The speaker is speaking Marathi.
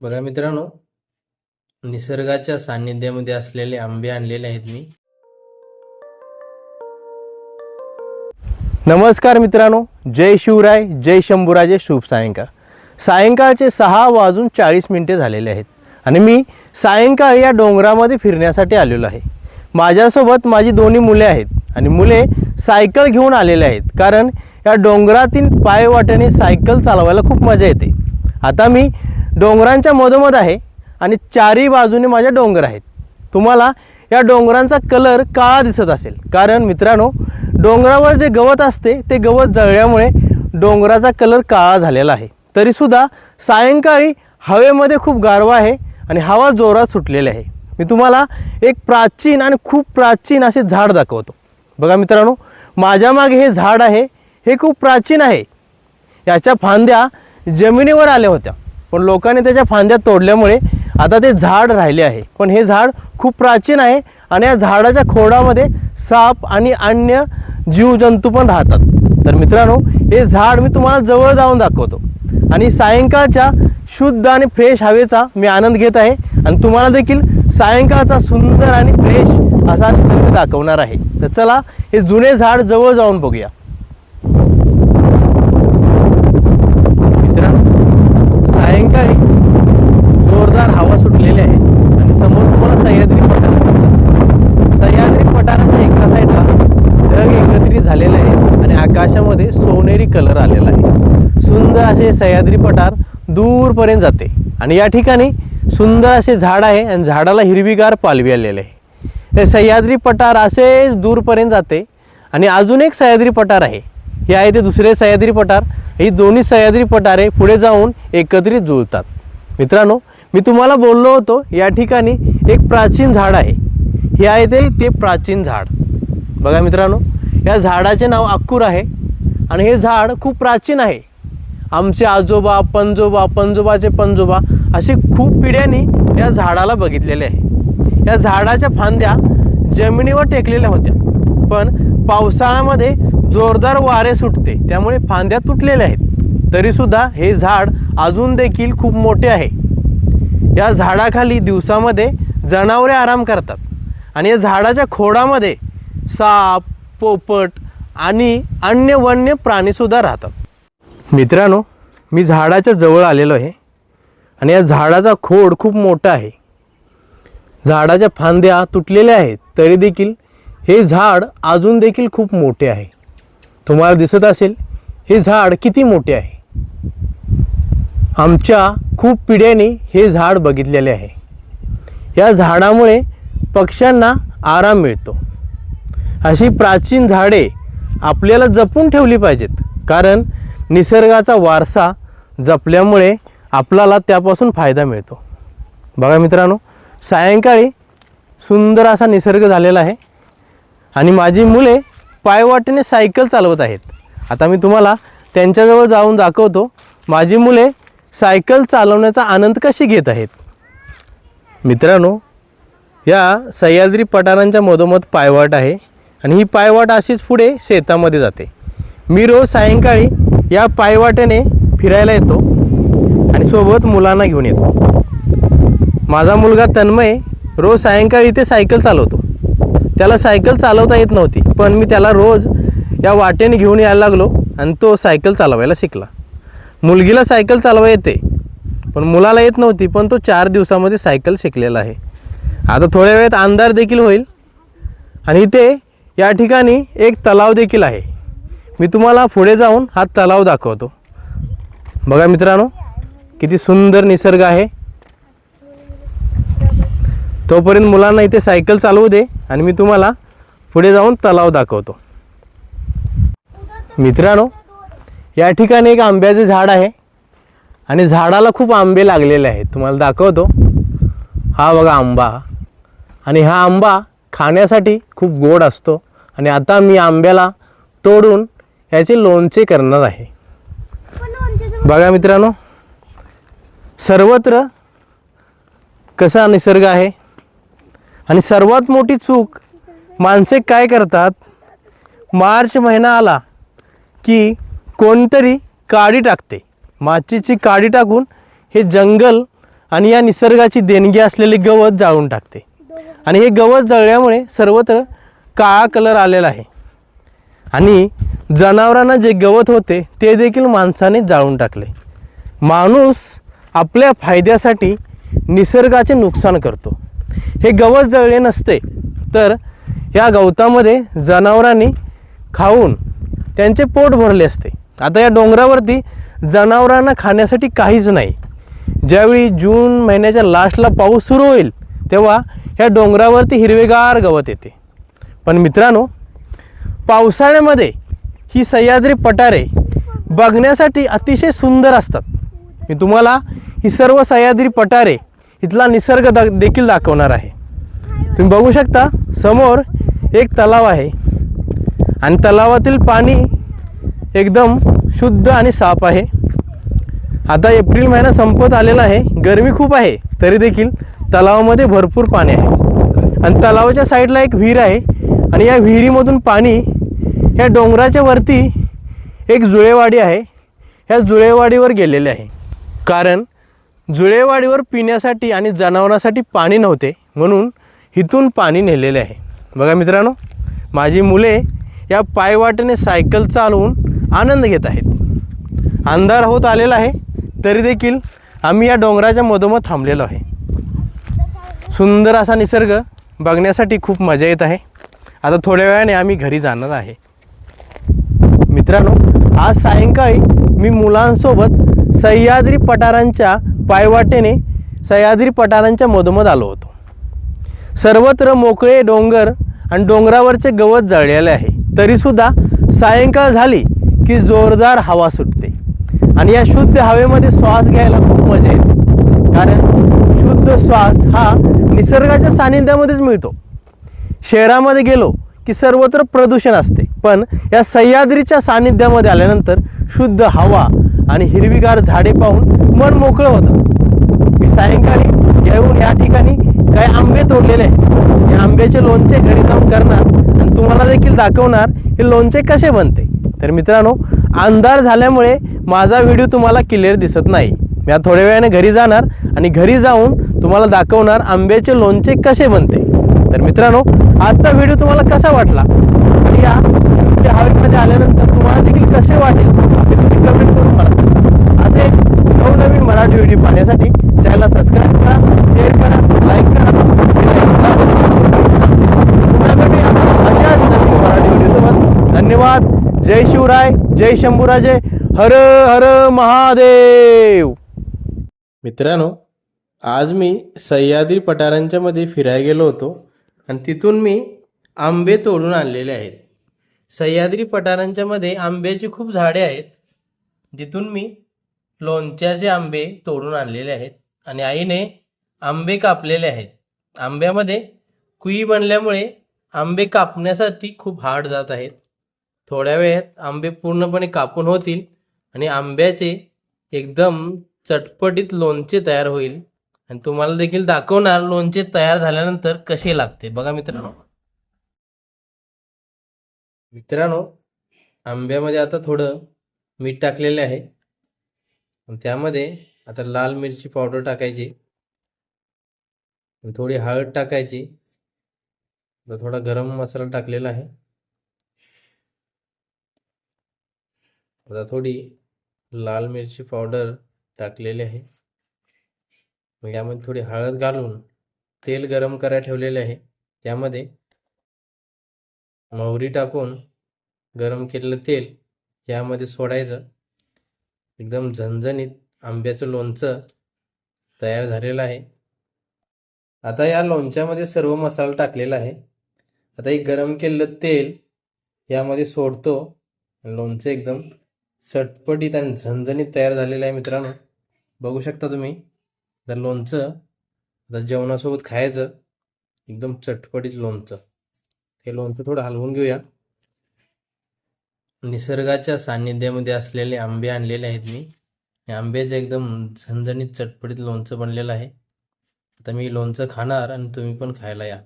बघा मित्रांनो निसर्गाच्या सान्निध्यामध्ये असलेले आंबे आणलेले आहेत मी. नमस्कार मित्रांनो जय शिवराय जय शंभूराजे शुभ सायंकाळ. सायंकाळचे सहा वाजून चाळीस मिनिटे झालेले आहेत आणि मी सायंकाळ या डोंगरामध्ये फिरण्यासाठी आलेलो आहे. माझ्यासोबत माझी दोन्ही मुले आहेत आणि मुले सायकल घेऊन आलेले आहेत कारण या डोंगरातील पायवाट्याने सायकल चालवायला खूप मजा येते. आता मी डोंगरांच्या मधोमध आहे आणि चारही बाजूने माझ्या डोंगर आहेत. तुम्हाला या डोंगरांचा कलर काळा दिसत असेल. कारण मित्रांनो डोंगरावर जे गवत असते ते गवत जळल्यामुळे डोंगराचा कलर काळा झालेला आहे. तरीसुद्धा सायंकाळी हवेमध्ये खूप गारवा आहे आणि हवा जोरात सुटलेली आहे. मी तुम्हाला एक प्राचीन आणि खूप प्राचीन असे झाड दाखवतो. बघा मित्रांनो माझ्या मागे हे झाड आहे हे खूप प्राचीन आहे. याच्या फांद्या जमिनीवर आल्या होत्या. पण लोकांनी त्याच्या फांद्या तोडल्यामुळे आता ते झाड राहिले आहे. पण हे झाड खूप प्राचीन आहे आणि या झाडाच्या खोडामध्ये साप आणि अन्य जीवजंतू पण राहतात. तर मित्रांनो हे झाड मी तुम्हाला जवळ जाऊन दाखवतो. आणि सायंकाळच्या शुद्ध आणि फ्रेश हवेचा मी आनंद घेत आहे आणि तुम्हाला देखील सायंकाळचा सुंदर आणि फ्रेश असा निसर्ग दाखवणार आहे. तर चला हे जुने झाड जवळ जाऊन बघूया मित्रांनो सायंकाळी जोरदार हवा सुटलेली आहे आणि समोर तुम्हाला सह्याद्री पठार दिसत असेल. सह्याद्री पठाराच्या एका साईडला ढग एकत्रित झालेले आहेत आणि आकाशामध्ये सोनेरी कलर आलेला आहे. सुंदर असे सह्याद्री पठार दूरपर्यंत जाते. आणि या ठिकाणी सुंदर असे झाड आहे आणि झाडाला हिरवीगार पालवी आलेले आहे. हे सह्याद्री पठार असेच दूरपर्यंत जाते आणि अजून एक सह्याद्री पठार आहे. हे आहे ते दुसरे सह्याद्री पठार. ही दोन्ही सह्याद्री पठारे पुढे जाऊन एकत्रित जुळतात. मित्रांनो मी तुम्हाला बोललो होतो या ठिकाणी एक प्राचीन झाड आहे. हे आहे ते प्राचीन झाड. बघा मित्रांनो या झाडाचे नाव अक्कूर आहे. आणि हे झाड खूप प्राचीन आहे. आमचे आजोबा पंजोबा पंजोबाचे पंजोबा असे खूप पिढ्यांनी या झाडाला बघितलेले आहे. या झाडाच्या फांद्या जमिनीवर टेकलेल्या होत्या. पण पावसाळ्यामध्ये जोरदार वारे सुटते. त्यामुळे फांद्या तुटलेल्या आहेत. तरीसुद्धा हे झाड अजून देखील खूप मोठे आहे. या झाडाखाली दिवसामध्ये जनावरे आराम करतात. आणि या झाडाच्या खोडामध्ये साप पोपट आणि अन्य वन्य प्राणीसुद्धा राहतात. मित्रांनो मी झाडाच्या जवळ आलेलो आहे आणि या झाडाचा खोड खूप मोठा आहे. झाडाच्या फांद्या तुटलेल्या आहेत तरी देखील हे झाड अजून देखील खूप मोठे आहे. तुम्हाला दिसत असेल हे झाड किती मोठे आहे. आमच्या खूप पिढ्यांनी हे झाड बघितलेले आहे. या झाडामुळे पक्ष्यांना आराम मिळतो. अशी प्राचीन झाडे आपल्याला जपून ठेवली पाहिजेत. कारण निसर्गाचा वारसा जपल्यामुळे आपल्याला त्यापासून फायदा मिळतो. बघा मित्रांनो सायंकाळी सुंदर असा निसर्ग झालेला आहे. आणि माझी मुले पायवाटेने सायकल चालवत आहेत. आता मी तुम्हाला त्यांच्याजवळ जाऊन दाखवतो. माझी मुले सायकल चालवण्याचा आनंद कशी घेत आहेत. मित्रांनो या सह्याद्री पठारांच्या मधोमध पायवाट आहे. आणि ही पायवाट अशीच पुढे शेतामध्ये जाते. मी रोज सायंकाळी या पायवाटेने फिरायला येतो आणि सोबत मुलांना घेऊन येतो. माझा मुलगा तन्मय रोज सायंकाळी इथे सायकल चालवतो. त्याला सायकल चालवता येत नव्हती पण मी त्याला रोज या वाटेने घेऊन यायला लागलो आणि तो सायकल चालवायला शिकला. मुलगीला सायकल चालवा येते पण मुलाला येत नव्हती पण तो चार दिवसामध्ये सायकल शिकलेला आहे. आता थोड्या वेळेत अंधार देखील होईल आणि इथे या ठिकाणी एक तलाव देखील आहे. मी तुम्हाला पुढे जाऊन हा तलाव दाखवतो. बघा मित्रांनो किती सुंदर निसर्ग आहे. तोपर्यंत मुलांना इथे सायकल चालवू दे आणि मी तुम्हाला पुढे जाऊन तलाव दाखवतो. मित्रांनो या ठिकाणी एक आंब्याचे झाड आहे आणि झाडाला खूप आंबे लागलेले आहेत. तुम्हाला दाखवतो. हा बघा आंबा. आणि हा आंबा खाण्यासाठी खूप गोड असतो. आणि आता मी आंब्याला तोडून याचे लोणचे करणार आहे. बघा मित्रांनो सर्वत्र कसा निसर्ग आहे आणि सर्वात मोठी चूक माणसे काय करतात? मार्च महिना आला की कोणतरी काडी टाकते. माचीची काडी टाकून हे जंगल आणि या निसर्गाची देणगी असलेले गवत जाळून टाकते. आणि हे गवत जळल्यामुळे सर्वत्र काळा कलर आलेला आहे. आणि जनावरांना जे गवत होते ते देखील माणसाने जाळून टाकले. माणूस आपल्या फायद्यासाठी निसर्गाचे नुकसान करतो. हे गवत जळले नसते तर या गवतामध्ये जनावरांनी खाऊन त्यांचे पोट भरले असते. आता या डोंगरावरती जनावरांना खाण्यासाठी काहीच नाही. ज्यावेळी जून महिन्याच्या लास्टला पाऊस सुरू होईल तेव्हा ह्या डोंगरावरती हिरवेगार गवत येते. पण मित्रांनो पावसाळ्यामध्ये ही सह्याद्री पठारे बघण्यासाठी अतिशय सुंदर असतात. मी तुम्हाला ही सर्व सह्याद्री पठारे इथला निसर्ग दा देखील दाखवणार आहे. तुम्ही बघू शकता समोर एक तलाव आहे. आणि तलावातील पाणी एकदम शुद्ध आणि साफ आहे. आता एप्रिल महिना संपत आलेला आहे. गरमी खूप आहे तरी देखील तलावामध्ये भरपूर पाणी आहे. आणि तलावाच्या साईडला एक विहीर आहे. आणि या विहिरीमधून पाणी या डोंगराच्या वरती एक जुळेवाडी आहे. ह्या जुळेवाडीवर गेलेले आहे. कारण जुळेवाडीवर पिण्यासाठी आणि जनावरांसाठी पाणी नव्हते म्हणून इथून पाणी नेलेले आहे. बघा मित्रांनो माझी मुले या पायवाटेने सायकल चालवून आनंद घेत आहेत. अंधार होत आलेला आहे तरी देखील आम्ही या डोंगराच्या मधोमध थांबलेलो आहे. सुंदर असा निसर्ग बघण्यासाठी खूप मजा येत आहे. आता थोड्या वेळाने आम्ही घरी जाणार आहे. मित्रांनो आज सायंकाळी मी मुलांसोबत सह्याद्री पठारांच्या पायवाटेने सह्याद्री पठारांच्या मधोमध आलो होतो. सर्वत्र मोकळे डोंगर आणि डोंगरावरचे गवत जळलेले आहे. तरीसुद्धा सायंकाळ झाली की जोरदार हवा सुटते. आणि या शुद्ध हवेमध्ये श्वास घ्यायला खूप मजा येते. कारण शुद्ध श्वास हा निसर्गाच्या सानिध्यामध्येच मिळतो. शहरामध्ये गेलो की सर्वत्र प्रदूषण असते. पण या सह्याद्रीच्या सानिध्यामध्ये आल्यानंतर शुद्ध हवा आणि हिरवीगार झाडे पाहून मन मोकळं होतं. मी सायंकाळी येऊन या ठिकाणी काही आंबे तोडलेले आहेत. या आंब्याचे लोणचे घरी जाऊन करणार आणि तुम्हाला देखील दाखवणार हे लोणचे कसे बनते. तर मित्रांनो अंधार झाल्यामुळे माझा व्हिडिओ तुम्हाला क्लिअर दिसत नाही. मी थोड्या वेळाने घरी जाणार आणि घरी जाऊन तुम्हाला दाखवणार आंब्याचे लोणचे कसे बनते. तर मित्रांनो आजचा व्हिडिओ तुम्हाला कसा वाटला? आणि या त्या हवेमध्ये आल्यानंतर तुम्हाला देखील कसे वाटेल हे तुम्ही कमेंट करून मला सांगा. असे नवनवीन मराठी व्हिडिओ पाहण्यासाठी चॅनलला सबस्क्राईब करा शेअर करा लाईक करा. मराठी धन्यवाद. जय शिवराय जय शंभूराजे. हर हर महादेव. मित्रांनो आज मी सह्याद्री पठारांच्या मध्ये फिरायला गेलो होतो. आणि तिथून मी आंबे तोडून आणलेले आहेत. सह्याद्री पठारांच्या मध्ये आंब्याची खूप झाडे आहेत. जिथून मी लोणच्याचे आंबे तोडून आणलेले आहेत आणि आईने आंबे कापलेले आहेत. आंब्यामध्ये कुई बनल्यामुळे आंबे कापण्यासाठी खूप हार्ड जात आहेत. थोड्या वेळात आंबे पूर्णपणे कापून होतील आणि आंब्याचे एकदम चटपटीत लोणचे तयार होईल. आणि तुम्हाला देखील दाखवणार लोणचे तयार झाल्यानंतर कसे लागते. बघा मित्रांनो. मित्रांनो आंब्यामध्ये आता थोडं मीठ टाकलेले आहे. आणि त्यामध्ये आता लाल मिरची पावडर टाकायची. थोडी हळद टाकायची. थोडा गरम मसाला टाकलेला आहे. आता थोडी लाल मिरची पावडर टाकलेली आहे. मग यामध्ये थोडी हळद घालून तेल गरम करायला ठेवलेले आहे. त्यामध्ये मोहरी टाकून गरम केलेलं तेल यामध्ये सोडायचं. एकदम झणझणीत आंब्याचं लोणचं तयार झालेलं आहे. आता या लोणच्यामध्ये सर्व मसाला टाकलेला आहे. आता एक गरम केलेलं तेल यामध्ये सोडतो. लोणचं एकदम चटपटीत आणि झणझणीत तयार झालेलं आहे मित्रांनो. बघू शकता तुम्ही. तर लोणचं आता जेवणासोबत खायचं एकदम चटपटीत लोणचं. हे लोणचं थोडं हलवून घेऊया. निसर्गाच्या सान्निध्यामध्ये असलेले आंबे आणलेले आहेत मी. आंब्याचं एकदम झणझणीत चटपटीत लोणचं बनलेलं आहे. आता मी लोणचं खाणार आणि तुम्ही पण खायला या.